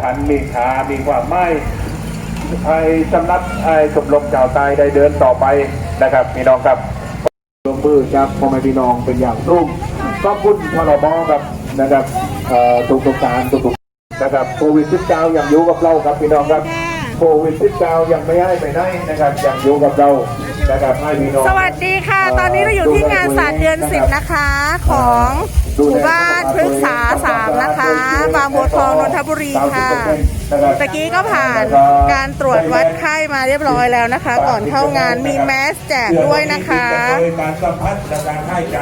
ขันมีขามีความไม่ให้สำนักไอ้ชมรมชาวใต้ได้เดินต่อไปนะครับพี่น้องครับลงมือจากพ่อแม่พี่น้องเป็นอย่างรุ่งก็พุ่นพรบครับนะครับเอ่อทุกๆการทุกๆนะครับโควิด -19 ยังอยู่กับเราครับพี่น้องครับโควิด -19 ยังไม่ให้ไปไหนนะครับยังอยู่กับเรานะครับให้พี่น้องสวัสดีค่ะ ตอนนี้เราอยู่ที่งานศาสตร์เดือนสิบนะคะ ของหมู่บ้านพฤกษาสามนะคะ บางบัวทองนนทบุรีค่ะตะกี้ก็ผ่านการตรวจวัดไข้มาเรียบร้อยแล้วนะคะ ก่อนเข้างานมีแมสแจกด้วยนะคะโดยการสัมผัสและการให้ใจ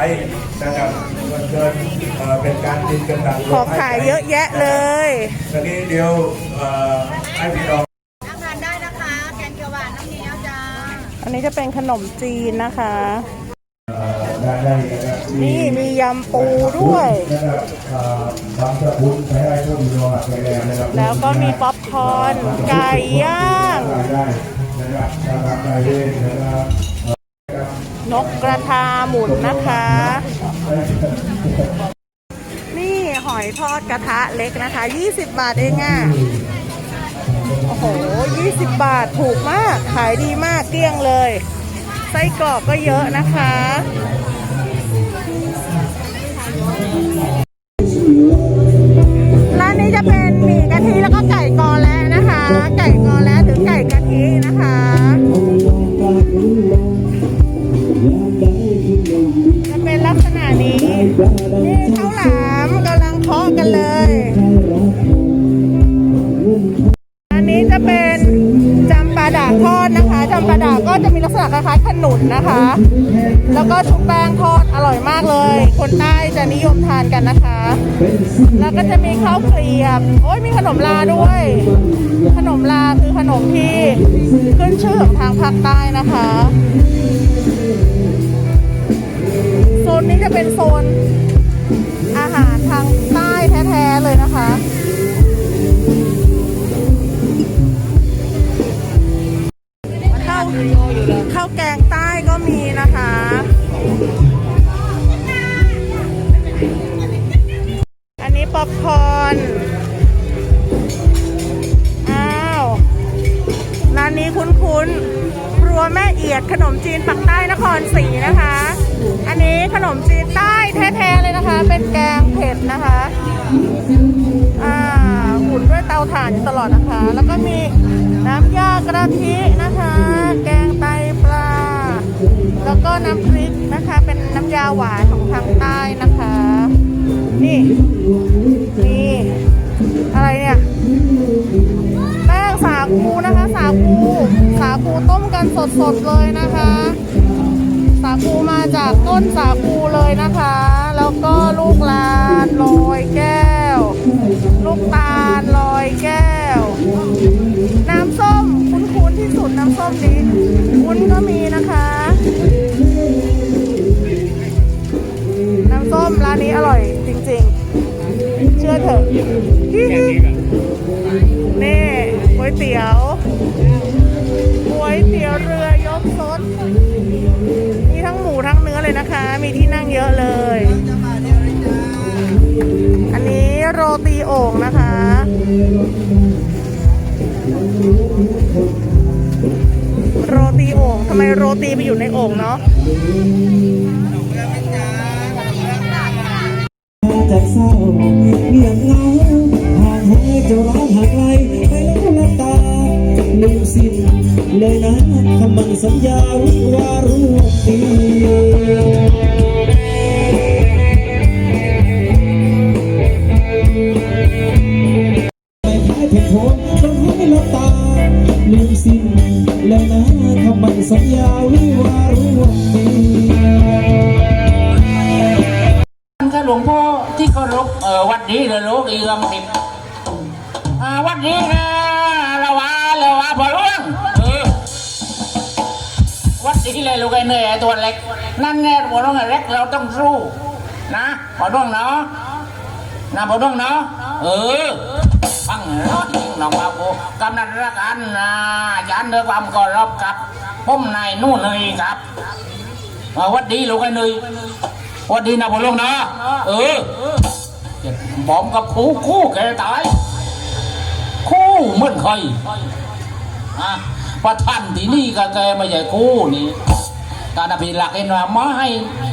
นะครับมันเกินเอ่อเป็นการติดกันดังของขายเยอะแยะเลยตอนนี้เดี๋ยวเอ่อให้พี่น้องนั่งทานได้นะคะแกงเขียวหวานน้ำเงี้ยวจ้าอันนี้จะเป็นขนมจีนนะคะได้ได้ นี่มียำปูด้วย แล้วก็มีป๊อปคอร์นไก่ย่างนะครับนะครับได้เลยนะครับนกกระทาหมุนนะคะ นี่หอยทอดกระทะเล็กนะคะ 20 บาทเองอะโอ้โห 20 บาทถูกมาก ขายดีมากเกลี้ยงเลย ไส้กรอกก็เยอะนะคะ ร้านนี้จะเป็นหมี่กะทิแล้วก็ กะมีลักคล้ายๆขนุนนะคะ แล้วก็ชุบแป้งทอดอร่อยมากเลย คนใต้จะนิยมทานกันนะคะ แล้วก็จะมีข้าวเกรียบ โอ้ยมีขนมลาด้วย ขนมลาคือขนมที่ขึ้นชื่อของทางภาคใต้นะคะโซนนี้จะเป็นโซนอาหารทางใต้แท้ๆเลยนะคะข้าวาวแกงใต้ก็มีนะคะ อันนี้ป๊อปคอร์นอ้าว ร้านนี้คุ้นๆครัวแม่เอียดขนมจีนปักใต้นครศรีนะคะ อันนี้ขนมจีนใต้แท้ๆเลยนะคะ เป็นแกงเผ็ดนะคะ อ่าหุ่นด้วยเตาถ่านอยู่ตลอดนะคะ แล้วก็มีน้ำยากระทินะคะ แกง หวานของทางใต้นะคะ นี่นี่อะไรเนี่ยแป้งสาคูนะคะ สาคูสาคูต้มกันสดๆเลยนะคะ สาคูมาจากต้นสาคูเลยนะคะ แล้วก็ลูกลานลอยแก้ว ลูกตาลลอยแก้ว นี่ก๋วยเตี๋ยวก๋วยเตี๋ยวเรือยกซดมีทั้งหมูทั้งเนื้อเลยนะคะ มีที่นั่งเยอะเลย อันนี้โรตีโอ่งนะคะโรตีโอ่งทำไมโรตีไปอยู่ในโอ่งเนาะจากเศร้าเงียเงาห่างหายเจ้าร้าวหางไกลไปแล้วละตาลืมสิ้นเลยนะคำมั่นสัญญาวิวารู้ดีไม่ายเผ็ดโผนหละตาลืมสิ้นเลยนะคำมั่นสัญญาวิวารู้ดีหลวงพ่อที่เคารพวัดนี้เลยลูกอีเอือมสิบอ่าวัด นี้นะละวาละวาพอร่วงเออวัดนี้เลยลูกไอ้เหนื่อยไอ้ตัวเล็ก นั่นไงพอร่วงไอ้เล็กเราต้องสู้นะพอร่วงเนาะนะพอร่วงเนาะเออฟังเนาะจริงน้องว่ากูกำนันรักอันนะยันเด้วยความเคารพครับผมนายนู่นเลยครับวัดดีลูกไอ้เหนื่อยวันดีนะพอลงนาะเออบอมกับคู่คู่แกตาย มือนใครอะประท่านที่นี่ก็แกไม่ใช่กู้นี่การอภิรักษ์เห็นว่าไม้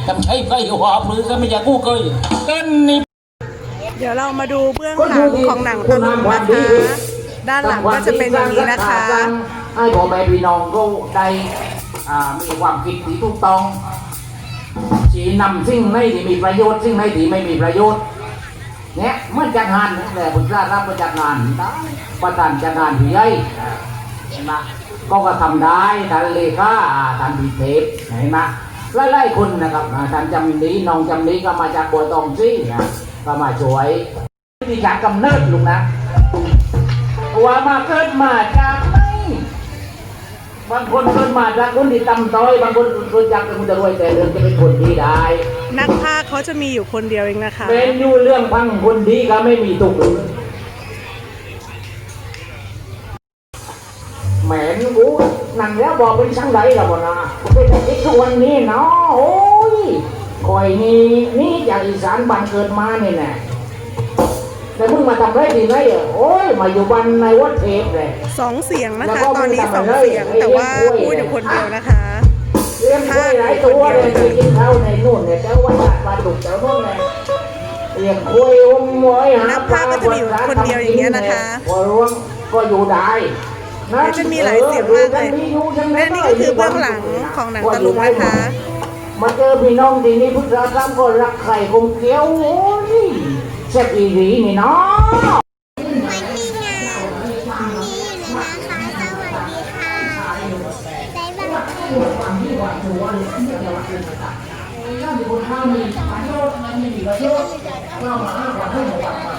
จำใช้ไฟหัวพลือก็ไม่ใช่กู้เคยเต้นนี่เดี๋ยวเรามาดูเบื้องหลังของหนังตะลุงนะคะ ด้านหลังก็จะเป็นอย่างนี้นะคะให้พ่อแม่พี่น้องก็ได้อ่ามีความคิดที่ถูกต้องชี้นำสิ่งไหนที่มีประโยชน์สิ่งไหนที่ไม่มีประโยชน์ เนี่ยมื่อจัดงานเนี่ยแหละผมทราบรับประจัดงานได้ประธานจัดงานผู้ใหญ่เห็นไหมก็ก็ทำได้ท่านเลขาอ่าท่านพิเทพเห็นไหมหลายๆคนนะครับท่านจำนี้น้องจำนี้ก็มาจากบัวตองซิ่นะก็มาช่วยวิธีการกำเนิดลุงนะว่ามาเกิดมาจากไหนบางคนเกิดมาจากคนที่ต่ำต้อย บางคนเกิดจากคนจะรวยแต่เรื่องจะเป็นคนดีได้นักพา จะมีอยู่คนเดียวเองนะคะเป็นอยู่เรื่องพังคนดีก็ไม่มีตุกเลยแหมนกูนั่งแล้วบอกเป็นช่างไรกับบ่นะเป็นไอ้ทุกวันนี้เนาะโอ้ยคอยนี่นี่จากอีสานบ้านเกิดมาเนี่ยแน่แต่มึงมาทำไรดีไหมอะโอ้ยมาอยู่บ้านในวัดเทพเลยสองเสียงนะคะ ตอนนี้สองเสียงแต่ว่าพูดอยู่คนเดียวนะคะเลี้ยงกล้วยหลายตัวเลยไปกินข้าวในนู่นเนี่ยเจ้าวัดปลาดุกเจ้าโน่นเลยเลี้ยงกล้วยอมไว้หานักพากย์ก็จะมีอยู่คนเดียวอย่างเงี้ยนะคะพอร่วงก็อยู่ได้เดี๋ยวจะมีหลายเสียงมากเลยและนี่ก็คือเบื้องหลังของหนังตะลุงนะคะมาเจอพี่น้องทีนี้พุทธธรรมก็รักใครคงเกี้ยวโอ้ยแซ่บอีหลีนี่เนาะวันนี้งา นนี้อยู่นะคะสวัสดีค่ะบ๊ายบายเ